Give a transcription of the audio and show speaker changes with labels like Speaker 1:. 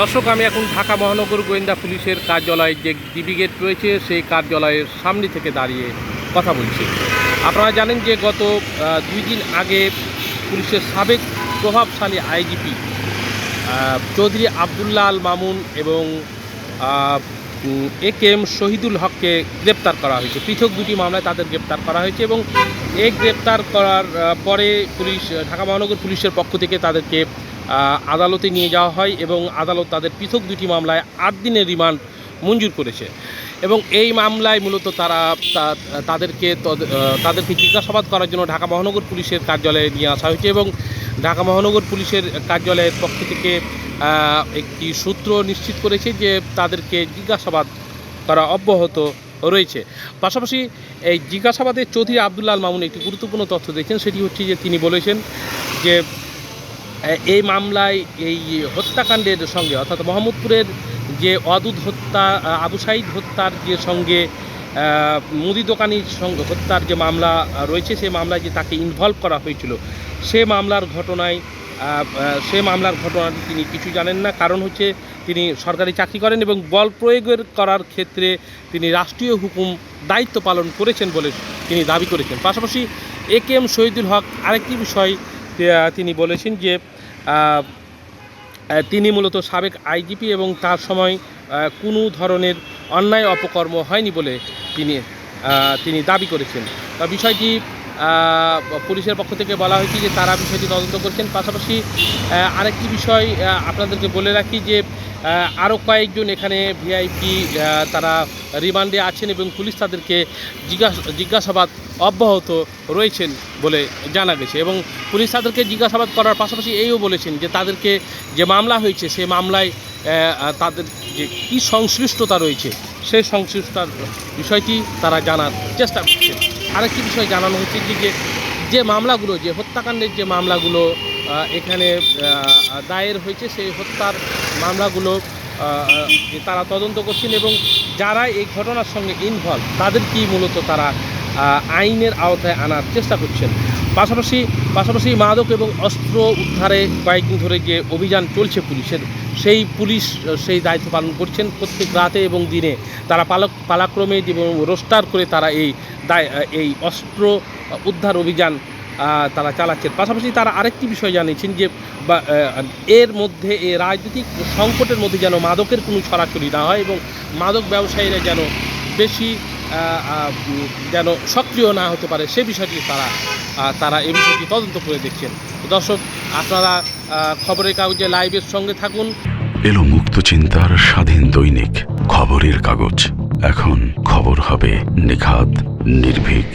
Speaker 1: দর্শক, আমি এখন ঢাকা মহানগর গোয়েন্দা পুলিশের কার্যালয় যে ডিবি গেট রয়েছে, সেই কার্যালয়ের সামনে থেকে দাঁড়িয়ে কথা বলছি। আপনারা জানেন যে গত দুই দিন আগে পুলিশের সাবেক প্রভাবশালী আইজিপি চৌধুরী আবদুল্লাহ আল মামুন এবং এ কে এম শহীদুল হককে গ্রেপ্তার করা হয়েছে। পৃথক দুটি মামলায় তাদের গ্রেপ্তার করা হয়েছে এবং এই গ্রেপ্তার করার পরে পুলিশ, ঢাকা মহানগর পুলিশের পক্ষ থেকে তাদেরকে আদালতে নিয়ে যাওয়া হয় এবং আদালত তাদের পৃথক দুটি মামলায় আট দিনের রিমান্ড মঞ্জুর করেছে। এবং এই মামলায় মূলত তারা তাদেরকে তদ- তাদেরকে জিজ্ঞাসাবাদ করার জন্য ঢাকা মহানগর পুলিশের কার্যালয়ে নিয়ে আসা হয়েছে এবং ঢাকা মহানগর পুলিশের কার্যালয়ের পক্ষ থেকে একটি সূত্র নিশ্চিত করেছে যে তাদেরকে জিজ্ঞাসাবাদ করা অব্যাহত রয়েছে। পাশাপাশি এই জিজ্ঞাসাবাদে চৌধুরী আবদুল্লাহ আল মামুন একটি গুরুত্বপূর্ণ তথ্য দিয়েছেন সেটি হচ্ছে যে তিনি বলেছেন যে এই মামলায় এই হত্যাকাণ্ডের সঙ্গে, অর্থাৎ মোহাম্মদপুরের যে অদূত হত্যা আবু সাইদ হত্যার যে সঙ্গে মুদি দোকানির সঙ্গে হত্যার যে মামলা রয়েছে সেই মামলায় যে তাকে ইনভলভ করা হয়েছিল, সে মামলার ঘটনায় সে মামলার ঘটনাটি তিনি কিছু জানেন না। কারণ হচ্ছে তিনি সরকারি চাকরি করেন এবং বল প্রয়োগের করার ক্ষেত্রে তিনি রাষ্ট্রীয় হুকুম দায়িত্ব পালন করেছেন বলে তিনি দাবি করেছেন। পাশাপাশি এ কে এম শহীদুল হক আরেকটি বিষয় তিনি বলেছেন যে তিনি মূলত সাবেক আইজিপি এবং তার সময় কোনো ধরনের অন্যায় অপকর্ম হয়নি বলে তিনি তিনি দাবি করেছেন। তা বিষয়টি পুলিশের পক্ষ থেকে বলা হয়েছে যে তারা বিষয়টি তদন্ত করছেন। পাশাপাশি আরেকটি বিষয় আপনাদেরকে বলে রাখি যে আরও কয়েকজন এখানে ভিআইপি তারা রিমান্ডে আছেন এবং পুলিশ তাদেরকে জিজ্ঞাসা, জিজ্ঞাসাবাদ অব্যাহত রয়েছেন বলে জানা গেছে এবং পুলিশ তাদেরকে জিজ্ঞাসাবাদ করার পাশাপাশি এইও বলেছেন যে তাদেরকে যে মামলা হয়েছে সেই মামলায় তাদের যে কী সংশ্লিষ্টতা রয়েছে সেই সংশ্লিষ্টতার বিষয়টি তারা জানার চেষ্টা করছে। আরেকটি বিষয় জানানো হচ্ছে যে যে মামলাগুলো, যে হত্যাকাণ্ডের যে মামলাগুলো এখানে দায়ের হয়েছে, সেই হত্যার মামলাগুলো তারা তদন্ত করছেন এবং যারা এই ঘটনার সঙ্গে ইনভলভ তাদেরকেই মূলত তারা আইনের আওতায় আনার চেষ্টা করছেন? পাশাপাশি পাশাপাশি মাদক এবং অস্ত্র উদ্ধারে কয়েকদিন ধরে যে অভিযান চলছে পুলিশের। সেই পুলিশ, সেই দায়িত্ব পালন করছেন প্রত্যেক রাতে এবং দিনে। তারা পালক, পালাক্রমে এবং রোস্টার করে তারা এই এই অস্ত্র উদ্ধার অভিযান তারা চালাচ্ছেন। পাশাপাশি তারা আরেকটি বিষয় জানিয়েছেন যে এর মধ্যে এই রাজনৈতিক সংকটের মধ্যে যেন মাদকের কোনো ছড়াছড়ি না হয় এবং মাদক ব্যবসায়ীরা যেন বেশি যেন সক্রিয় না হতে পারে সে বিষয়টি তারা তারা এই বিষয়টি তদন্ত করে দেখছেন। দর্শক, আপনারা খবরের কাগজে লাইভের সঙ্গে থাকুন।
Speaker 2: এলো মুক্ত চিন্তার স্বাধীন দৈনিক খবরের কাগজ। এখন খবর হবে নিখাত, নির্ভীক